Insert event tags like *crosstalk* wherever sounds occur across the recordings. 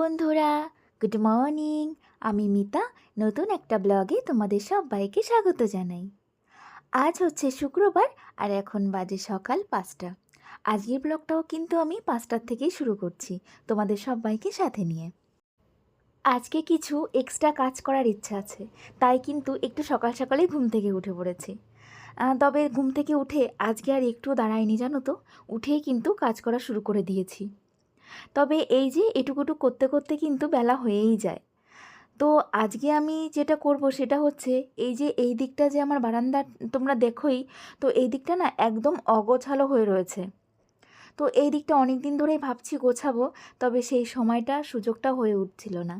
বন্ধুরা good morning আমি মিতা, নতুন একটা ব্লগে তোমাদের সবাইকে স্বাগত জানাই। আজ হচ্ছে শুক্রবার আর এখন বাজে সকাল পাঁচটা। আজকের ব্লগটাও কিন্তু আমি পাঁচটার থেকেই শুরু করছি তোমাদের সবাইকে সাথে নিয়ে। আজকে কিছু এক্সট্রা কাজ করার ইচ্ছা আছে, তাই কিন্তু একটু সকাল সকালেই ঘুম থেকে উঠে পড়েছি। তবে ঘুম থেকে উঠে আজকে আর একটু দাঁড়ায়নি জানো তো, উঠেই কিন্তু কাজ করা শুরু করে দিয়েছি। তবে এই যে এটুকুটু করতে করতে কিন্তু বেলা হয়েই যায়। তো আজকে আমি যেটা করব সেটা হচ্ছে, এই যে এই দিকটা যে আমার বারান্দা তোমরা দেখোই, তো এই দিকটা না একদম অগোছালো হয়ে রয়েছে। তো এই দিকটা অনেক দিন ধরেই ভাবছি গোছাবো, তবে সেই সময়টা সুযোগটা হয়ে উঠছিল না।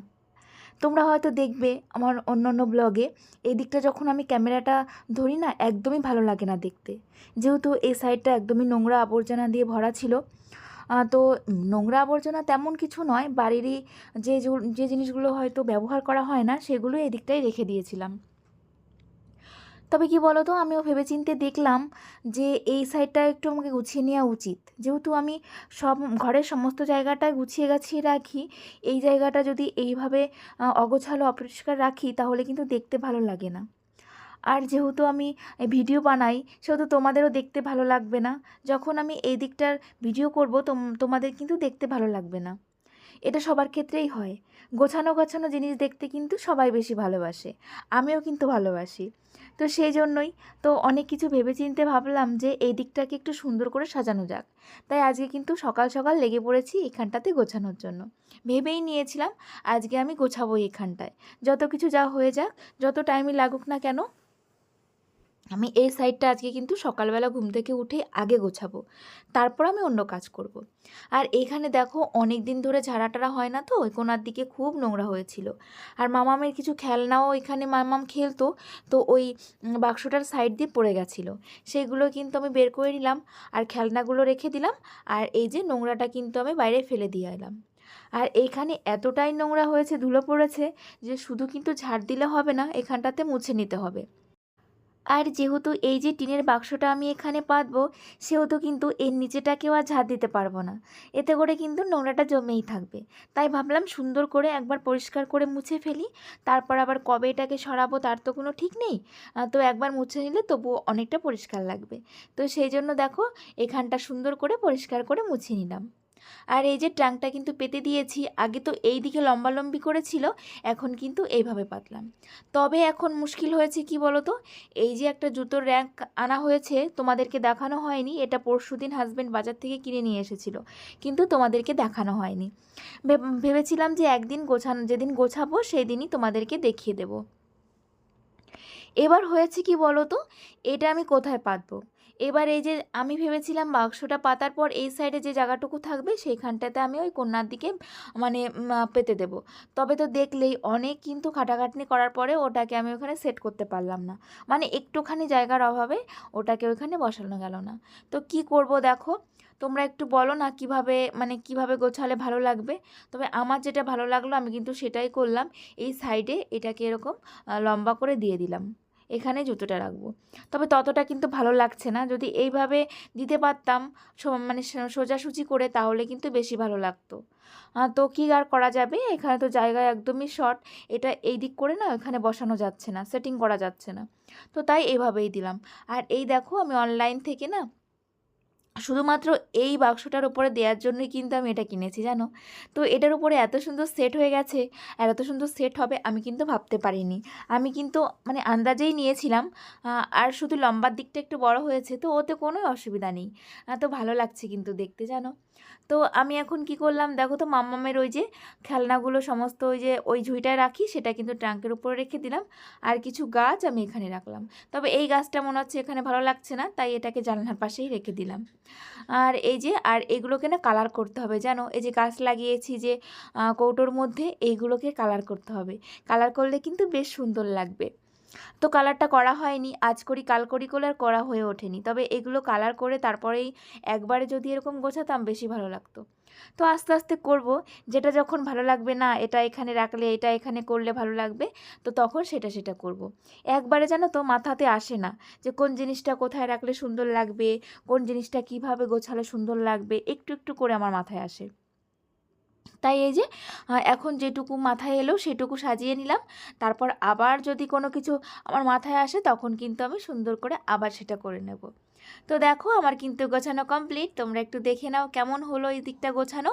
তোমরা হয়তো দেখবে আমার অন্য অন্য ব্লগে, এই দিকটা যখন আমি ক্যামেরাটা ধরি না, একদমই ভালো লাগে না দেখতে। যেহেতু এই সাইডটা একদমই নোংরা আবর্জনা দিয়ে ভরা ছিল তো নোংরা আবর্জনা তেমন কিছু নয়। বাড়িরই যে যে জিনিসগুলো হয়তো ব্যবহার করা হয় না, সেগুলো এই দিকটাই রেখে দিয়েছিলাম। তবে কি বলো তো আমিও ভেবেচিন্তে দেখলাম যে এই সাইডটা একটু আমাকে গুছিয়ে নেওয়া উচিত। যেহেতু আমি সব ঘরের সমস্ত জায়গাটা গুছিয়ে গাছিয়ে রাখি, এই জায়গাটা যদি এইভাবে অগোছালো অপরিষ্কার রাখি, তাহলে কিন্তু দেখতে ভালো লাগে না। আর যেহেতু আমি ভিডিও বানাই, সেহেতু তোমাদেরও দেখতে ভালো লাগবে না। যখন আমি এই দিকটার ভিডিও করব, তোম- তোমাদের কিন্তু দেখতে ভালো লাগবে না। এটা সবার ক্ষেত্রেই হয়। গোছানো গোছানো জিনিস দেখতে কিন্তু সবাই বেশি ভালোবাসে। আমিও কিন্তু ভালোবাসি। তো সেই জন্যই তো অনেক কিছু ভেবেচিন্তে ভাবলাম যে এই দিকটাকে একটু সুন্দর করে সাজানো যাক। তাই আজকে কিন্তু সকাল সকাল লেগে পড়েছি এখানটাতে গোছানোর জন্য। ভেবেই নিয়েছিলাম আজকে আমি গোছাবো এখানটায়। যত কিছু যা হয়ে যাক, যত টাইমই লাগুক না কেন আমি এই সাইডটা আজকে কিন্তু সকালবেলা ঘুম থেকে উঠে আগে গোছাবো। তারপর আমি অন্য কাজ করব। আর এইখানে দেখো অনেক দিন ধরে ঝাড়াটারা হয় না তো, ওই কোনার দিকে খুব নোংরা হয়েছিল। আর মামামের কিছু খেলনাও এখানে মামাম খেলতো, তো ওই বাক্সটার সাইড দিয়ে পড়ে গেছিল। সেগুলো কিন্তু আমি বের করে নিলাম আর খেলনাগুলো রেখে দিলাম আর এই যে নোংরাটা কিন্তু আমি বাইরে ফেলে দিয়ে এলাম। আর এইখানে এতটাই নোংরা হয়েছে, ধুলো পড়েছে যে শুধু কিন্তু ঝাড় দিলে হবে না, এখানটাতে মুছে নিতে হবে। আর যেহেতু এই যে টিনের বাক্সটা আমি এখানে পাতবো, সেহেতু কিন্তু এর নিচেটাকেও আর ঝাড় দিতে পারব না। এতে করে কিন্তু নোংরাটা জমেই থাকবে। তাই ভাবলাম সুন্দর করে একবার পরিষ্কার করে মুছে ফেলি। তারপর আবার কবে এটাকে সরাবো তার তো কোনো ঠিক নেই। তো একবার মুছে নিলে তবুও অনেকটা পরিষ্কার লাগবে। তো সেই জন্য দেখো, এখানটা সুন্দর করে পরিষ্কার করে মুছে নিলাম। আর এই যে ট্যাঙ্কটা কিন্তু পেতে দিয়েছি, আগে তো এই দিকে লম্বালম্বি করেছিল, এখন কিন্তু এইভাবে পাতলাম। তবে এখন মুশকিল হয়েছে কি বলো তো এই যে একটা জুতোর র্যাঙ্ক আনা হয়েছে, তোমাদেরকে দেখানো হয়নি, এটা পরশু দিন হাজব্যান্ড বাজার থেকে কিনে নিয়ে এসেছিল, কিন্তু তোমাদেরকে দেখানো হয়নি। ভেব- ভেবেছিলাম যে একদিন গোছানো, যেদিন গোছাবো সেই দিনই তোমাদেরকে দেখিয়ে দেব। এবার হয়েছে কি বলো তো এটা আমি কোথায় পাতবো? এবার এই যে আমি ভেবেছিলাম বাক্সটা পাতার পর এই সাইডে যে জায়গাটুকু থাকবে সেইখানটাতে আমি ওই কন্যার দিকে মানে পেতে দেব। তবে তো দেখলেই অনেক কিন্তু খাটাখাটনি করার পরে ওটাকে আমি ওখানে সেট করতে পারলাম না। মানে একটুখানি জায়গার অভাবে ওটাকে ওখানে বসানো গেল না। তো কি করব দেখো? তোমরা একটু বলো না কীভাবে মানে কীভাবে গোছালে ভালো লাগবে? তবে আমার যেটা ভালো লাগল আমি কিন্তু সেটাই করলাম। এই সাইডে এটাকে এরকম লম্বা করে দিয়ে দিলাম। এখানে জুতোটা রাখব। তবে ততটা কিন্তু ভালো লাগছে না। যদি এইভাবে দিতে পারতাম মানে সোজাসুজি করে, তাহলে কিন্তু বেশি ভালো লাগতো। তো কী আর করা যাবে? এখানে তো জায়গা একদমই শর্ট এটা এই দিক করে না, এখানে বসানো যাচ্ছে না সেটিং করা যাচ্ছে না। তো তাই এভাবেই দিলাম। আর এই দেখো, আমি অনলাইন থেকে না শুধুমাত্র এই বাক্সটার উপরে দেওয়ার জন্যই কিন্তু আমি এটা কিনেছি, জানো? তো এটার উপরে এত সুন্দর সেট হয়ে গেছে আর এত সুন্দর সেট হবে আমি কিন্তু ভাবতে পারিনি। আমি কিন্তু মানে আন্দাজেই নিয়েছিলাম আর শুধু লম্বার দিকটা একটু বড় হয়েছে তো ওতে কোনো অসুবিধা নেই। তো ভালো লাগছে কিন্তু দেখতে, জানো? তো আমি এখন কি করলাম? দেখো তো মাম্মামের ওই যে খেলনাগুলো সমস্ত ওই যে ওই ঝুঁইটায় রাখি, সেটা কিন্তু ট্রাঙ্কের উপরে রেখে দিলাম। আর কিছু গাছ আমি এখানে রাখলাম। তবে এই গাছটা মনে হচ্ছে এখানে ভালো লাগছে না, তাই এটাকে জানলার পাশেই রেখে দিলাম। আর এই যে, আর এগুলোকে না কালার করতে হবে, জানো? এই যে গাছ লাগিয়েছি যে কৌটোর মধ্যে, এইগুলোকে কালার করতে হবে। কালার করলে কিন্তু বেশ সুন্দর লাগবে। তো কালারটা করা হয়নি, আজ করি, কাল করি করে আর করা হয়ে ওঠেনি। তবে এগুলো কালার করে তারপরেই একবারে যদি এরকম গোছাতাম বেশি ভালো লাগতো। তো আস্তে আস্তে করব, যেটা যখন ভালো লাগবে না, এটা এখানে রাখলে, এটা এখানে করলে ভালো লাগবে, তো তখন সেটা সেটা করব। একবারে জানো তো মাথাতে আসে না যে কোন জিনিসটা কোথায় রাখলে সুন্দর লাগবে, কোন জিনিসটা কীভাবে গোছালে সুন্দর লাগবে, একটু একটু করে আমার মাথায় আসে। তাই এই যে এখন যেটুকু মাথায় এলো সেটুকু সাজিয়ে নিলাম। তারপর আবার যদি কোনো কিছু আমার মাথায় আসে তখন কিন্তু আমি সুন্দর করে আবার সেটা করে নেব। তো দেখো, আমার কিন্তু গোছানো কমপ্লিট তোমরা একটু দেখে নাও কেমন হলো এই দিকটা গোছানো।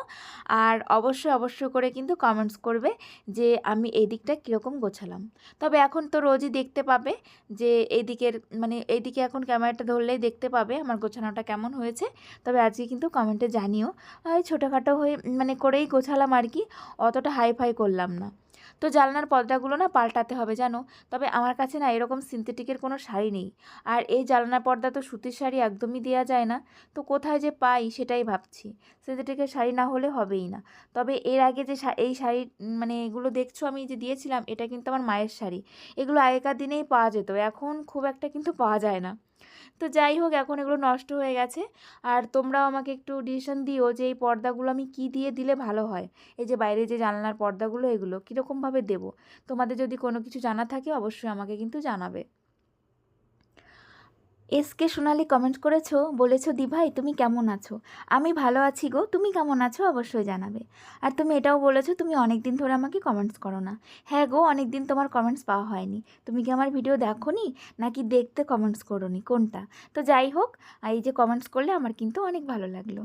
আর অবশ্যই অবশ্যই করে কিন্তু কমেন্টস করবে যে আমি এই দিকটা কীরকম গোছালাম। তবে এখন তো রোজই দেখতে পাবে যে এই দিকের মানে এইদিকে এখন ক্যামেরাটা ধরলেই দেখতে পাবে আমার গোছানোটা কেমন হয়েছে। তবে আজকে কিন্তু কমেন্টে জানিও ওই ছোটোখাটো হয়ে মানে করেই গোছালাম আর কি, অতটা হাই ফাই করলাম না। তো জানলার পর্দাগুলো না পাল্টাতে হবে, জানো? তবে আমার কাছে না এরকম সিনথেটিকের কোনো শাড়ি নেই। আর এই জানলার পর্দা তো সুতির শাড়ি একদমই দেওয়া যায় না। তো কোথায় যে পাই সেটাই ভাবছি। সিনথেটিকের শাড়ি না হলে হবেই না। তবে এর আগে যে এই শাড়ি মানে এগুলো দেখছ আমি যে দিয়েছিলাম, এটা কিন্তু আমার মায়ের শাড়ি। এগুলো আগেকার দিনেই পাওয়া যেত, এখন খুব একটা কিন্তু পাওয়া যায় না। তো যাই হোক, এখন এগুলো নষ্ট হয়ে গেছে। আর তোমরাও আমাকে একটু ডিসিশন দিও যে এই পর্দাগুলো আমি কি দিয়ে দিলে ভালো হয়। এই যে বাইরে যে জানলার পর্দাগুলো, এগুলো কীরকমভাবে দেবো? তোমাদের যদি কোনো কিছু জানা থাকে, অবশ্যই আমাকে কিন্তু জানাবে। এসকে সোনালি কমেন্ট করেছ, বলেছ, দিভাই, তুমি কেমন আছো? আমি ভালো আছি গো, তুমি কেমন আছো? অবশ্যই জানাবে। আর তুমি এটাও বলেছ, তুমি অনেক দিন ধরে আমাকে কমেন্টস করো না। হ্যাঁ গো অনেক দিন তোমার কমেন্টস পাওয়া হয়নি। তুমি কি আমার ভিডিও দেখো নি নাকি দেখতে কমেন্টস করো নি কোনটা? তো যাই হোক এই যে কমেন্টস করলে আমার কিন্তু অনেক ভালো লাগল।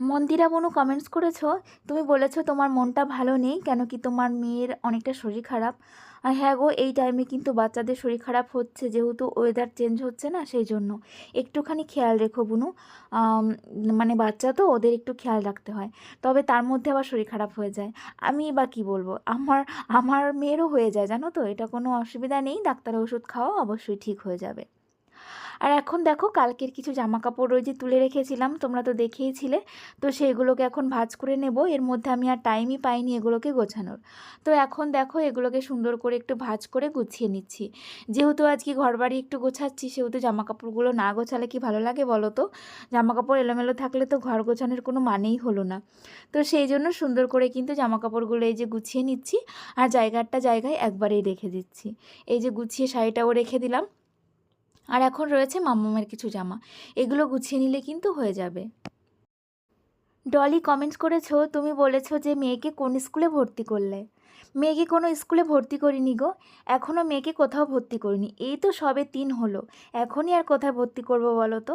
মন্দিরা বনু কমেন্টস করেছ, তুমি বলেছ তোমার মনটা ভালো নেই, কেন কি তোমার মেয়ের অনেকটা শরীর খারাপ? আর হ্যাঁ গো, এই টাইমে কিন্তু বাচ্চাদের শরীর খারাপ হচ্ছে, যেহেতু ওয়েদার চেঞ্জ হচ্ছে না, সেই জন্য। একটুখানি খেয়াল রেখো বুনু মানে বাচ্চা তো, ওদের একটু খেয়াল রাখতে হয়। তবে তার মধ্যে আবার শরীর খারাপ হয়ে যায়। আমি বা কি বলব, আমার আমার মেয়েরও হয়ে যায়, জানো তো? এটা কোনো অসুবিধা নেই, ডাক্তারের ওষুধ খাওয়া অবশ্যই ঠিক হয়ে যাবে। আর এখন দেখো কালকের কিছু জামা কাপড় ওই যে তুলে রেখেছিলাম, তোমরা তো দেখেইছিলে। তো সেইগুলোকে এখন ভাজ করে নেব, এর মধ্যে আমি আর টাইমই পাইনি এগুলোকে গোছানোর। তো এখন দেখো এগুলোকে সুন্দর করে একটু ভাজ করে গুছিয়ে নিচ্ছি। যেহেতু আজকে ঘরবাড়ি একটু গোছাচ্ছি, সেহেতু জামা কাপড়গুলো না গোছালে কি ভালো লাগে বলো তো? জামা কাপড় এলোমেলো থাকলে তো ঘর গোছানোর কোনো মানেই হলো না। তো সেই জন্য সুন্দর করে কিন্তু জামা কাপড়গুলো এই যে গুছিয়ে নিচ্ছি, আর জায়গাটা জায়গায় একবারেই রেখে দিচ্ছি। এই যে গুছিয়ে শাড়িটাও রেখে দিলাম। আর এখন রয়েছে মামামের কিছু জামা। এগুলো গুছিয়ে নিলে কিন্তু হয়ে যাবে। ডলি কমেন্টস করেছ? তুমি বলেছ যে মেয়েকে কোন স্কুলে ভর্তি করলে? মেয়েকে কোনো স্কুলে ভর্তি করিনি গো। এখনও মেয়েকে কোথাও ভর্তি করিনি। এই তো সবে তিন হলো। এখনই আর কোথায় ভর্তি করব বলো তো?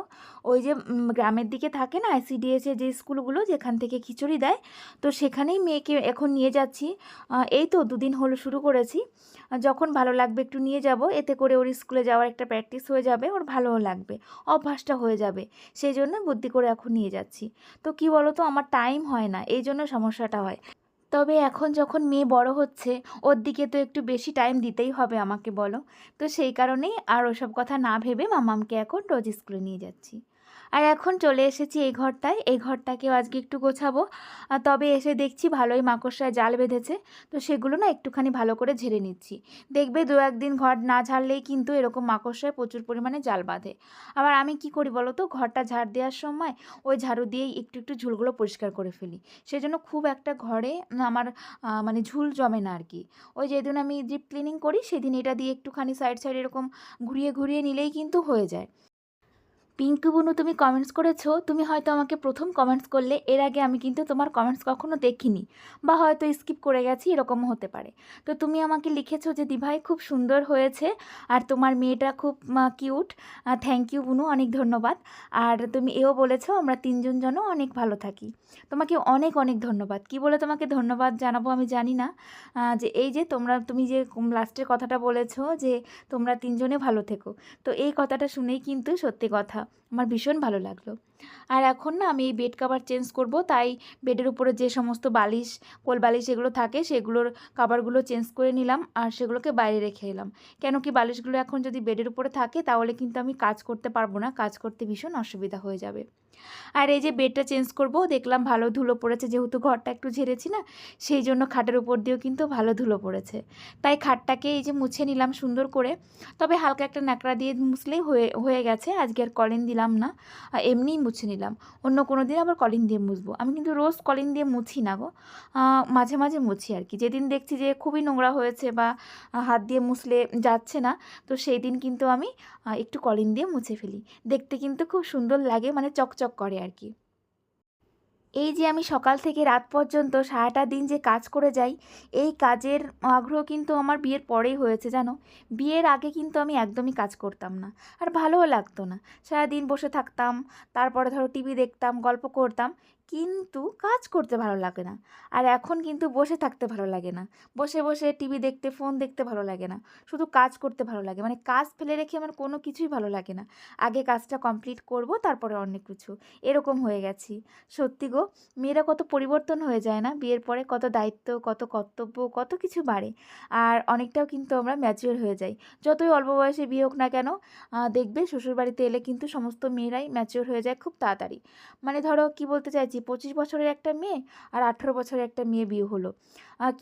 ওই যে গ্রামের দিকে থাকে না আইসিডিএসের যে স্কুলগুলো যেখান থেকে খিচুড়ি দেয়, তো সেখানেই মেয়েকে এখন নিয়ে যাচ্ছি। এই তো দুদিন হলো শুরু করেছি। যখন ভালো লাগবে একটু নিয়ে যাব। এতে করে ওর স্কুলে যাওয়ার একটা প্র্যাকটিস হয়ে যাবে, ওর ভালোও লাগবে, অভ্যাসটা হয়ে যাবে। সেই জন্য বুদ্ধি করে এখন নিয়ে যাচ্ছি। তো কি বলো তো, আমার টাইম হয় না, এই জন্য সমস্যাটা হয়। তবে এখন যখন মেয়ে বড় হচ্ছে, ওর দিকে তো একটু বেশি টাইম দিতেই হবে আমাকে বলো। তো সেই কারণেই আর ওসব কথা না ভেবে মামামকে এখন রোজ স্কুলে নিয়ে যাচ্ছি। আর এখন চলে এসেছি এই ঘরটায়। এই ঘরটাকেও আজকে একটু গোছাবো। তবে এসে দেখছি ভালোই মাকড়সায় জাল বেঁধেছে। তো সেগুলো না একটুখানি ভালো করে ঝেড়ে নিচ্ছি। দেখবে দু একদিন ঘর না ঝাড়লেই কিন্তু এরকম মাকড়সায় প্রচুর পরিমাণে জাল বাঁধে। আবার আমি কি করি বলো তো? ঘরটা ঝাড় দেওয়ার সময় ওই ঝাড়ু দিয়েই একটু একটু ঝুলগুলো পরিষ্কার করে ফেলি। সেই জন্য খুব একটা ঘরে আমার মানে ঝুল জমে না আর কি ওই যেদিন আমি ডিপ ক্লিনিং করি, সেদিন এটা দিয়ে একটুখানি সাইড সাইড এরকম ঘুরিয়ে ঘুরিয়ে নিলেই কিন্তু হয়ে যায়। পিঙ্কু বনু তুমি কমেন্টস করেছ, তুমি হয়তো আমাকে প্রথম কমেন্টস করলে, এর আগে আমি কিন্তু তোমার কমেন্টস কখনো দেখিনি বা হয়তো স্কিপ করে গেছি, এরকমও হতে পারে। তো তুমি আমাকে লিখেছো যে, দিভাই খুব সুন্দর হয়েছে আর তোমার মেয়েটা খুব কিউট থ্যাংক ইউ বুনু, অনেক ধন্যবাদ। আর তুমি এও বলেছ, আমরা তিনজন যেন অনেক ভালো থাকি। তোমাকে অনেক অনেক ধন্যবাদ। কি বলে তোমাকে ধন্যবাদ জানাব আমি জানি না যে এই যে তোমরা, তুমি যে লাস্টের কথাটা বলেছ যে, তোমরা তিনজনে ভালো থেকো। তো এই কথাটা শুনেই কিন্তু সত্যি কথা আমার ভীষণ ভালো লাগল। আর এখন না আমি এই বেড কাভার চেঞ্জ করব, তাই বেডের উপরে যে সমস্ত বালিশ, কোল বালিশ এগুলো থাকে, সেগুলোর কাভারগুলো চেঞ্জ করে নিলাম আর সেগুলোকে বাইরে রেখে এলাম। কেন কি বালিশগুলো এখন যদি বেডের উপরে থাকে, তাহলে কিন্তু আমি কাজ করতে পারব না, কাজ করতে ভীষণ অসুবিধা হয়ে যাবে। আর এই যে বেডটা চেঞ্জ করব, দেখলাম ভালো ধুলো পড়েছে, যেহেতু ঘরটা একটু ঝেড়েছি না, সেই জন্য খাটের উপর দিয়েও কিন্তু ভালো ধুলো পড়েছে। তাই খাটটাকে এই যে মুছে নিলাম সুন্দর করে, তবে হালকা একটা ন্যাকড়া দিয়ে মুছলেই হয়ে হয়ে গেছে, আজকে আর কলিন দিলাম না এমনিই মুছে নিলাম। অন্য কোনো দিন আবার কলিন দিয়ে মুছবো, আমি কিন্তু রোজ কলিন দিয়ে মুছি না গো মাঝে মাঝে মুছি আর কি। যেদিন দেখছি যে খুবই নোংরা হয়েছে বা হাত দিয়ে মুছলে যাচ্ছে না, তো সেই দিন কিন্তু আমি একটু কলিন দিয়ে মুছে ফেলি। দেখতে কিন্তু খুব সুন্দর লাগে মানে চকচক করে আর কি। এই যে আমি সকাল থেকে রাত পর্যন্ত সারাটা দিন যে কাজ করে যাই, এই কাজের আগ্রহ কিন্তু আমার বিয়ের পরেই হয়েছে, জানো? বিয়ের আগে কিন্তু আমি একদমই কাজ করতাম না, আর ভালোও লাগতো না। সারাদিন বসে থাকতাম, তারপরে ধরো টিভি দেখতাম, গল্প করতাম কিন্তু কাজ করতে ভালো লাগে না। আর এখন কিন্তু বসে থাকতে ভালো লাগে না। বসে বসে টিভি দেখতে, ফোন দেখতে ভালো লাগে না। শুধু কাজ করতে ভালো লাগে। মানে কাজ ফেলে রেখে আমার কোনো কিছুই ভালো লাগে না। আগে কাজটা কমপ্লিট করব, তারপরে অনেক কিছু। এরকম হয়ে গেছি। সত্যি গো, মেয়েরা কত পরিবর্তন হয়ে যায় না? বিয়ের পরে কত দায়িত্ব, কত কর্তব্য, কত কিছু বাড়ে। আর অনেকটাও কিন্তু আমরা ম্যাচিওর হয়ে যাই। যতই অল্প বয়সে বিয়ে হোক না কেন দেখবে শ্বশুরবাড়িতে এলে কিন্তু সমস্ত মেয়েরাই ম্যাচিওর হয়ে যায় খুব তাড়াতাড়ি। মানে ধরো, কি বলতে চাইছি? পঁচিশ বছরের একটা মেয়ে আর আঠেরো বছরের একটা মেয়ে বিয়ে হলো।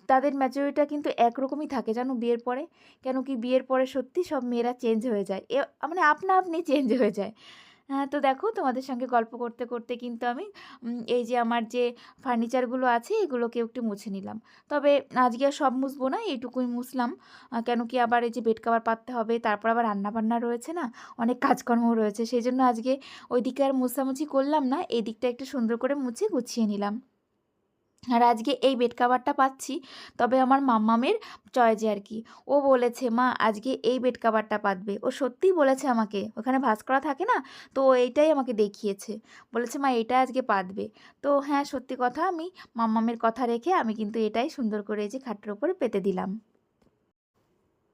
তাদের ম্যাচুরিটিটা কিন্তু একরকমই থাকে, জানো বিয়ের পরে? কেন কি বিয়ের পরে সত্যি সব মেয়েরা চেঞ্জ হয়ে যায়। এ মানে আপনা আপনি চেঞ্জ হয়ে যায়। তো দেখো তোমাদের সঙ্গে গল্প করতে করতে কিন্তু আমি এই যে আমার যে ফার্নিচারগুলো আছে এগুলোকে একটু মুছে নিলাম। তবে আজকে আর সব মুছবো না, এইটুকুই মুছলাম। কেন কি আবার এই যে বেড কাভার পাততে হবে, তারপর আবার রান্নাবান্না রয়েছে না, অনেক কাজকর্ম রয়েছে। সেই জন্য আজকে ওই ওইদিকে আর মুছামুছি করলাম না এই দিকটা একটু সুন্দর করে মুছে গুছিয়ে নিলাম। আর আজকে এই বেড কাভারটা পাচ্ছি। তবে আমার মাম্মামের চয়েজে আর কি ও বলেছে, মা, আজকে এই বেড কাভারটা পাতবে। ও সত্যিই বলেছে আমাকে, ওখানে ভাঁজ করা থাকে না? তো এইটাই আমাকে দেখিয়েছে। বলেছে, মা, এটা আজকে পাতবে। তো হ্যাঁ সত্যি কথা, আমি মাম্মামের কথা রেখে আমি কিন্তু এটাই সুন্দর করে এই যে খাটের ওপরে পেতে দিলাম।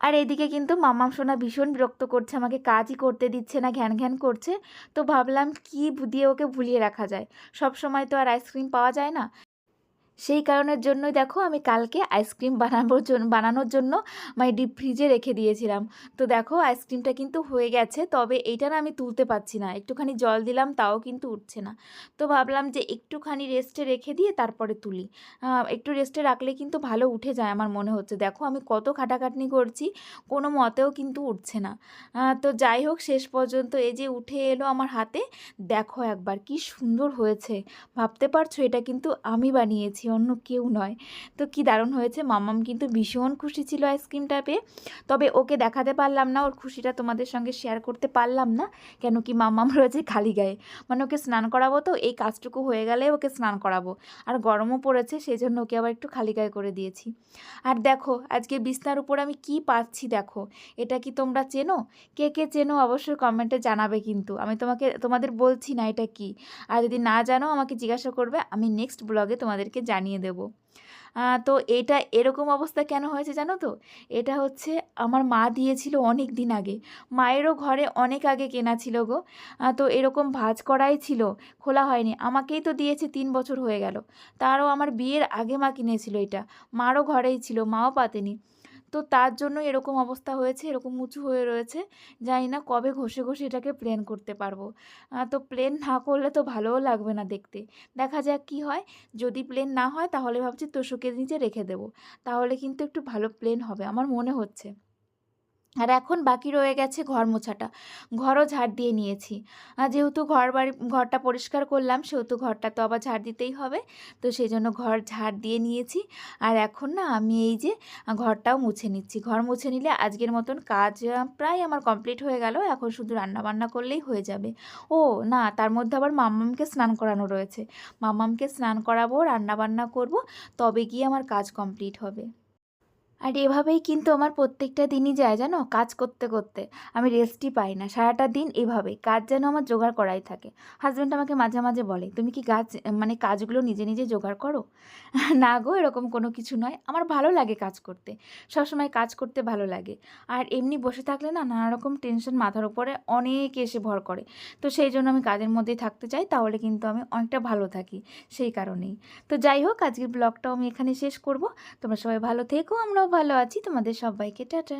আর এদিকে কিন্তু মামাম সোনা ভীষণ বিরক্ত করছে, আমাকে কাজই করতে দিচ্ছে না, ঘ্যান ঘ্যান করছে। তো ভাবলাম, কি দিয়ে ওকে ভুলিয়ে রাখা যায়? সব সময় তো আর আইসক্রিম পাওয়া যায় না। সেই কারণের জন্যই দেখো আমি কালকে আইসক্রিম বানানোর জন্য বানানোর জন্য মানে ডিপ ফ্রিজে রেখে দিয়েছিলাম। তো দেখো আইসক্রিমটা কিন্তু হয়ে গেছে, তবে এইটা না আমি তুলতে পারছি না। একটুখানি জল দিলাম, তাও কিন্তু উঠছে না। তো ভাবলাম যে একটুখানি রেস্টে রেখে দিয়ে তারপরে তুলি। একটু রেস্টে রাখলে কিন্তু ভালো উঠে যায় আমার মনে হচ্ছে। দেখো আমি কত খাটাখাটনি করছি, কোনো মতেও কিন্তু উঠছে না। তো যাই হোক, শেষ পর্যন্ত এই যে উঠে এলো আমার হাতে, দেখো একবার কি সুন্দর হয়েছে। ভাবতে পারছ এটা কিন্তু আমি বানিয়েছি অন্য কেউ নয়। তো কি দারুণ হয়েছে? মাম্মাম কিন্তু ভীষণ খুশি ছিল আইসক্রিমটা পেয়ে। তবে ওকে দেখাতে পারলাম না, ওর খুশিটা তোমাদের সঙ্গে শেয়ার করতে পারলাম না, কেন কি মাম্মাম রয়েছে খালি গায়ে। মানে ওকে স্নান করাবো তো, এই কাজটুকু হয়ে গেলে ওকে স্নান করাবো। আর গরমও পড়েছে সেই জন্য ওকে আবার একটু খালি গায়ে করে দিয়েছি। আর দেখো, আজকে বিছনার উপর আমি কি পাচ্ছি দেখো, এটা কি তোমরা চেনো? কে কে চেনো অবশ্যই কমেন্টে জানাবে কিন্তু। আমি তোমাকে, তোমাদের বলছি না এটা কি। আর যদি না জানো, আমাকে জিজ্ঞাসা করবে, আমি নেক্সট ব্লগে তোমাদেরকে জানিয়ে দেব। তো এটা এরকম অবস্থা কেন হয়েছে জানো তো? এটা হচ্ছে আমার মা দিয়েছিল অনেক দিন আগে। মায়েরও ঘরে অনেক আগে কেনা ছিল গো। তো এরকম ভাজ করাই ছিল, খোলা হয়নি। আমাকেই তো দিয়েছে তিন বছর হয়ে গেল। তারও আমার বিয়ের আগে মা কিনেছিল এটা। মারও ঘরেই ছিল, মাও পাতেনি। তো তার জন্য এরকম অবস্থা হয়েছে, এরকম উঁচু হয়ে রয়েছে। জানি না কবে ঘষে ঘষে এটাকে প্লেন করতে পারব। তো প্লেন না করলে তো ভালোও লাগবে না দেখতে। দেখা যাক কি হয়। যদি প্লেন না হয় তাহলে ভাবছি তোষকের নিচে রেখে দেবো। তাহলে কিন্তু একটু ভালো প্লেন হবে, আমার মনে হচ্ছে। আর এখন বাকি রয়ে গেছে ঘর মোছাটা। ঘরও ঝাড় দিয়ে নিয়েছি। যেহেতু ঘর বাড়ি ঘরটা পরিষ্কার করলাম, সেহেতু ঘরটা তো আবার ঝাড় দিতেই হবে। তো সেই জন্য ঘর ঝাড় দিয়ে নিয়েছি। আর এখন না আমি এই যে ঘরটাও মুছে নিচ্ছি। ঘর মুছে নিলে আজকের মতন কাজ প্রায় আমার কমপ্লিট হয়ে গেল। এখন শুধু রান্না বান্না করলেই হয়ে যাবে। ও না, তার মধ্যে আবার মাম্মামকে স্নান করানো রয়েছে। মাম্মামকে স্নান করাবো রান্না বান্না করব, তবে গিয়ে আমার কাজ কমপ্লিট হবে। আর এভাবেই কিন্তু আমার প্রত্যেকটা দিনই যায় জানো? কাজ করতে করতে। আমি রেস্টই পাই না। সারাটা দিন এভাবে কাজ যেন আমার জোগাড় করাই থাকে। হাজব্যান্ড আমাকে মাঝে মাঝে বলে, তুমি কি কাজ মানে কাজগুলো নিজে নিজে জোগাড় করো? *laughs* না গো, এরকম কোনো কিছু নয়। আমার ভালো লাগে কাজ করতে। সবসময় কাজ করতে ভালো লাগে। আর এমনি বসে থাকলে না নানা রকম টেনশন মাথার উপরে অনেক এসে ভর করে। তো সেই জন্য আমি কাজের মধ্যেই থাকতে চাই। তাহলে কিন্তু আমি অনেকটা ভালো থাকি সেই কারণেই। তো যাই হোক, আজকের ব্লগটাও আমি এখানে শেষ করব। তোমরা সবাই ভালো থেকো। আমরাও ভালো আছি তোমাদের সবাইকে টাটা।